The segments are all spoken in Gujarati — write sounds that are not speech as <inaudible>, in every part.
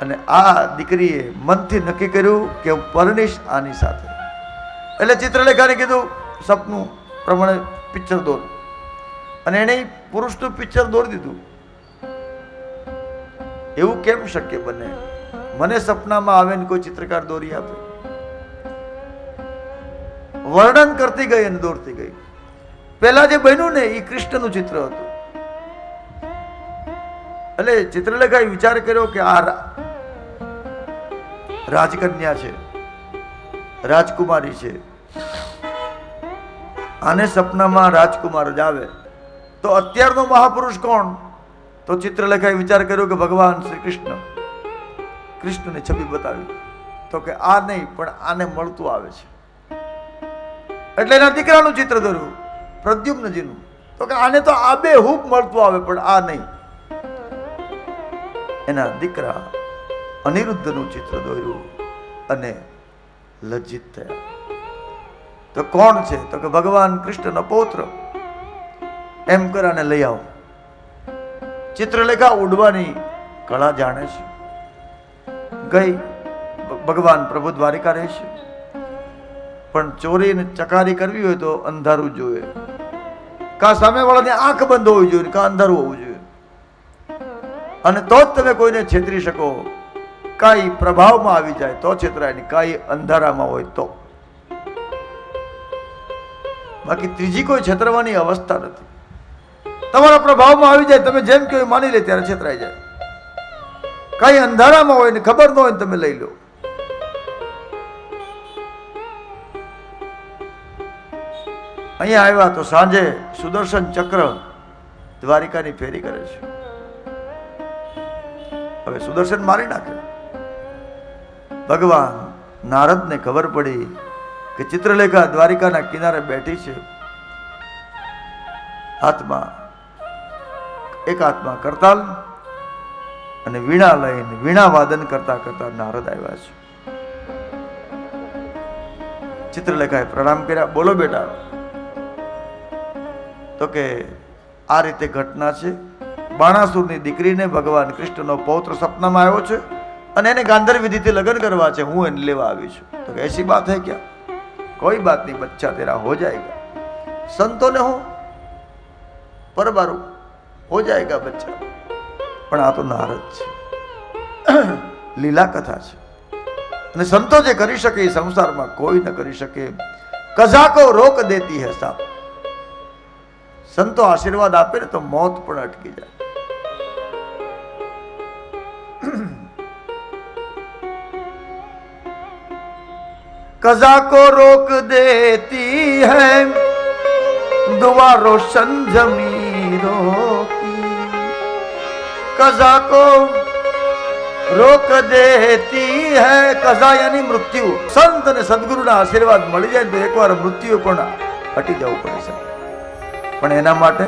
અને આ દીકરીએ મનથી નક્કી કર્યું કે હું પરણીશ આની સાથે. એટલે ચિત્રલેખાને કીધું, સપનું પ્રમાણે પિક્ચર દોર. અને એણે પુરુષનું પિક્ચર દોરી દીધું. એવું કેમ શક્ય બને? મને સપનામાં આવે ને કોઈ ચિત્રકાર દોરી આપે? વર્ણન કરતી ગઈ અને દોરતી ગઈ. પહેલા જે બન્યું ને એ કૃષ્ણનું ચિત્ર હતું. એટલે ચિત્રલેખાએ વિચાર કર્યો કે આ રાજકન્યા છે, રાજકુમારી છે. આને સપનામાં રાજકુમાર જ આવે. તો અત્યારનો મહાપુરુષ કોણ? તો ચિત્રલેખાએ વિચાર કર્યો કે ભગવાન શ્રી કૃષ્ણ. કૃષ્ણની છબી બતાવી. તો કે આ નહીં, પણ આને મળતું આવે છે. એટલે એના દીકરાનું ચિત્ર દોર્યું પ્રદ્યુમ્નજીનું. તો કે આને તો આ બે હૂબ મળતું આવે, પણ આ નહીં. એના દીકરા અનિરુદ્ધનું ચિત્ર દોર્યું અને લજ્જિત થયા. તો કોણ છે? તો કે ભગવાન કૃષ્ણનો પૌત્ર. એમ કર આને લઈ આવો. ચિત્રલેખા ઉડવાની કળા જાણે છે. ગઈ ભગવાન પ્રભુ દ્વારિકા રહેશે પણ ચોરીને ચકારી કરવી હોય તો અંધારું જોઈએ. કા સામેવાળાની આંખ બંધ હોવી જોઈએ કા અંધારું હોવું જોઈએ. અને તો જ તમે કોઈને છેતરી શકો. કાંઈ પ્રભાવમાં આવી જાય તો છેતરાય નહીં કાંઈ અંધારામાં હોય તો. બાકી ત્રીજી કોઈ છેતરવાની અવસ્થા નથી. તમારા પ્રભાવમાં આવી જાય, તમે જેમ કે માની લે ત્યારે છેતરાઈ જાય. કાંઈ અંધારામાં હોય ને ખબર ન હોય ને તમે લઈ લો. અહીંયા આવ્યા તો સાંજે સુદર્શન ચક્ર દ્વારિકાની ફેરી કરે છે. હવે સુદર્શન મારી નાખે. ભગવાન નારદને ખબર પડી કે ચિત્રલેખા દ્વારિકાના કિનારે બેઠી છે. હાથમાં એક હાથમાં કરતાલ અને વીણા લઈને વીણા વાદન કરતા કરતા નારદ આવ્યા છે. ચિત્રલેખાએ પ્રણામ કર્યા, બોલો બેટા, તો કે આ રીતે ઘટના છે. બાણાસુરની દીકરીને ભગવાન કૃષ્ણનો પૌત્ર સપનામાં આવ્યો છે. અને એને ગાંધર વિધિથી લગ્ન કરવા છે, હું એને લેવા આવી છું. તો એસી બાત હે ક્યાં? કોઈ બાત નહીં, બચ્ચા તેરા હો જાયગા. સંતોને હું પરબારું હો જાયગા બચ્ચા. પણ આ તો નારદ છે. <clears throat> લીલા કથા છે. અને સંતો જે કરી શકે એ સંસારમાં કોઈ ન કરી શકે. કઝાકો રોક દેતી હે સાપ. સંતો આશીર્વાદ આપે ને તો મોત પણ અટકી જાય. कजा को रोक देती है दुआ रोशन जमीरों की कजा को રોક દેતી હૈ કઝા યાની મૃત્યુ સંત અને સદગુરુના આશીર્વાદ મળી જાય તો એકવાર મૃત્યુ પણ હટી જવું પડે છે પણ એના માટે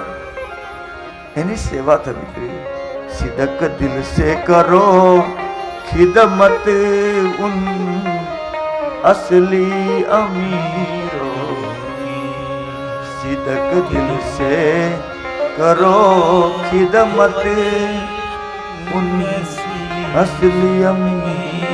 એની સેવા થવી જોઈએ સિદક દિલ સે કરો ખિદમત ઉન असली अमीरों सिदक दिल से करो खिदमत उन असली अमीरों